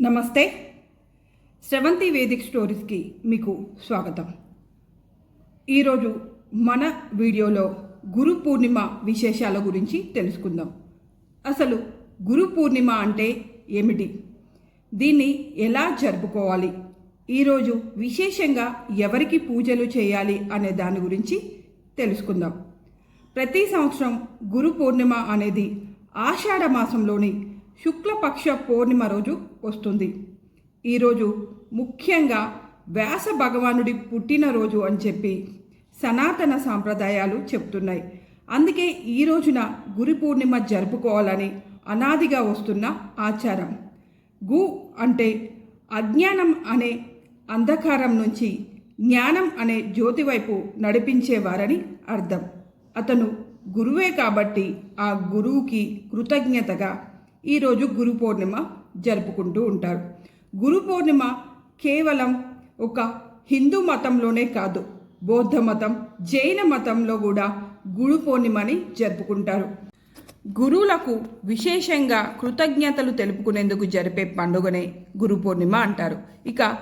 నమస్తే. శ్రవంతి వేదిక్ స్టోరీస్కి మీకు స్వాగతం. ఈరోజు మన వీడియోలో గురు పూర్ణిమ విశేషాల గురించి తెలుసుకుందాం. అసలు గురు పూర్ణిమ అంటే ఏమిటి? దీన్ని ఎలా జరుపుకోవాలి? ఈరోజు విశేషంగా ఎవరికి పూజలు చేయాలి అనే దాని గురించి తెలుసుకుందాం. ప్రతి సంవత్సరం గురు పూర్ణిమ అనేది ఆషాఢ మాసంలోని శుక్లపక్ష పూర్ణిమ రోజు వస్తుంది. ఈరోజు ముఖ్యంగా వ్యాస భగవానుడి పుట్టినరోజు అని చెప్పి సనాతన సాంప్రదాయాలు చెప్తున్నాయి. అందుకే ఈ రోజున గురు పూర్ణిమ జరుపుకోవాలని అనాదిగా వస్తున్న ఆచారం. గు అంటే అజ్ఞానం అనే అంధకారం నుంచి జ్ఞానం అనే జ్యోతి వైపు నడిపించేవారని అర్థం. అతను గురువే కాబట్టి ఆ గురువుకి కృతజ్ఞతగా ఈరోజు గురు పౌర్ణిమ జరుపుకుంటూ ఉంటారు. గురు పౌర్ణిమ కేవలం ఒక హిందూ మతంలోనే కాదు బౌద్ధ మతం జైన మతంలో కూడా గురు పౌర్ణిమని జరుపుకుంటారు. గురువులకు విశేషంగా కృతజ్ఞతలు తెలుపుకునేందుకు జరిపే పండుగనే గురు పౌర్ణిమ అంటారు. ఇక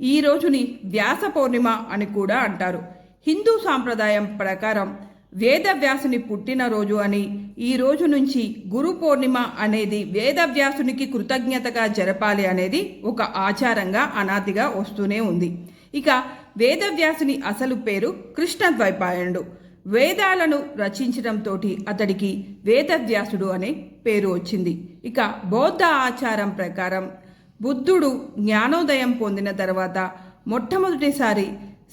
ఈ రోజుని వ్యాస పౌర్ణిమ అని కూడా అంటారు. హిందూ సాంప్రదాయం ప్రకారం వేదవ్యాసుని పుట్టినరోజు అని ఈ రోజు నుంచి గురు పూర్ణిమ అనేది వేదవ్యాసునికి కృతజ్ఞతగా జరపాలి అనేది ఒక ఆచారంగా అనాదిగా వస్తూనే ఉంది. ఇక వేదవ్యాసుని అసలు పేరు కృష్ణద్వైపాయనుడు. వేదాలను రచించడంతో అతడికి వేదవ్యాసుడు అనే పేరు వచ్చింది. ఇక బౌద్ధ ఆచారం ప్రకారం బుద్ధుడు జ్ఞానోదయం పొందిన తర్వాత మొట్టమొదటిసారి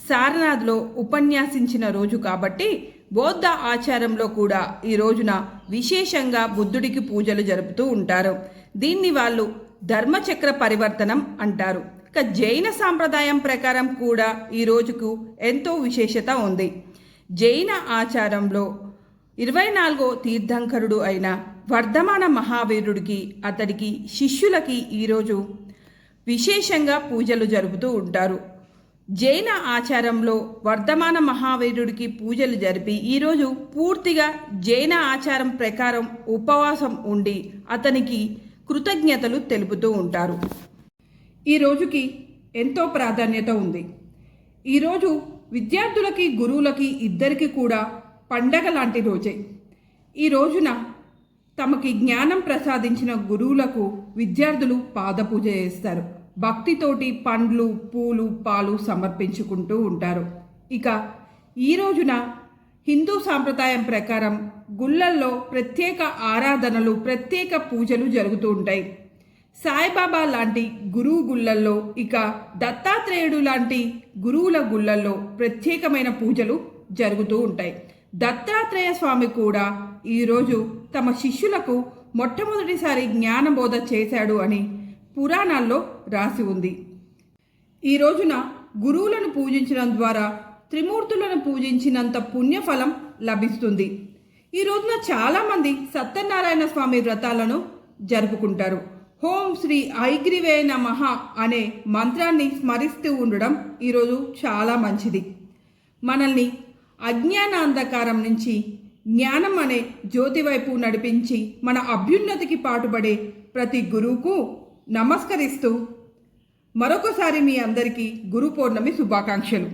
సారనాథ్లో ఉపన్యాసించిన రోజు కాబట్టి బౌద్ధ ఆచారంలో కూడా ఈ రోజున విశేషంగా బుద్ధుడికి పూజలు జరుపుతూ ఉంటారు. దీన్ని వాళ్ళు ధర్మచక్ర పరివర్తనం అంటారు. ఇక జైన సాంప్రదాయం ప్రకారం కూడా ఈ రోజుకు ఎంతో విశేషత ఉంది. జైన ఆచారంలో ఇరవై నాలుగో తీర్థంకరుడు అయిన వర్ధమాన మహావీరుడికి అతడికి శిష్యులకి ఈరోజు విశేషంగా పూజలు జరుపుతూ ఉంటారు. జైన ఆచారంలో వర్ధమాన మహావీరుడికి పూజలు జరిపి ఈరోజు పూర్తిగా జైన ఆచారం ప్రకారం ఉపవాసం ఉండి అతనికి కృతజ్ఞతలు తెలుపుతూ ఉంటారు. ఈ రోజుకి ఎంతో ప్రాధాన్యత ఉంది. ఈరోజు విద్యార్థులకి గురువులకి ఇద్దరికి కూడా పండగ లాంటి రోజే. ఈ రోజున తమకి జ్ఞానం ప్రసాదించిన గురువులకు విద్యార్థులు పాదపూజ చేస్తారు. భక్తితోటి పండ్లు పూలు పాలు సమర్పించుకుంటూ ఉంటారు. ఇక ఈ రోజున హిందూ సాంప్రదాయం ప్రకారం గుళ్ళల్లో ప్రత్యేక ఆరాధనలు ప్రత్యేక పూజలు జరుగుతూ ఉంటాయి. సాయిబాబా లాంటి గురువు గుళ్ళల్లో ఇక దత్తాత్రేయుడు లాంటి గురువుల గుళ్ళల్లో ప్రత్యేకమైన పూజలు జరుగుతూ ఉంటాయి. దత్తాత్రేయ స్వామి కూడా ఈరోజు తమ శిష్యులకు మొట్టమొదటిసారి జ్ఞానబోధ చేశాడు అని పురాణాల్లో రాసి ఉంది. ఈ రోజున గురువులను పూజించడం ద్వారా త్రిమూర్తులను పూజించినంత పుణ్యఫలం లభిస్తుంది. ఈ రోజున చాలామంది సత్యనారాయణ స్వామి వ్రతాలను జరుపుకుంటారు. హోం శ్రీ ఐగ్రివే నమః అనే మంత్రాన్ని స్మరిస్తూ ఉండడం ఈరోజు చాలా మంచిది. మనల్ని అజ్ఞాన అంధకారం నుంచి జ్ఞానం అనే జ్యోతి వైపు నడిపించి మన అభ్యున్నతికి పాటుపడే ప్రతి గురువుకు నమస్కరిస్తూ మరొకసారి మీ అందరికీ గురు పౌర్ణమి శుభాకాంక్షలు.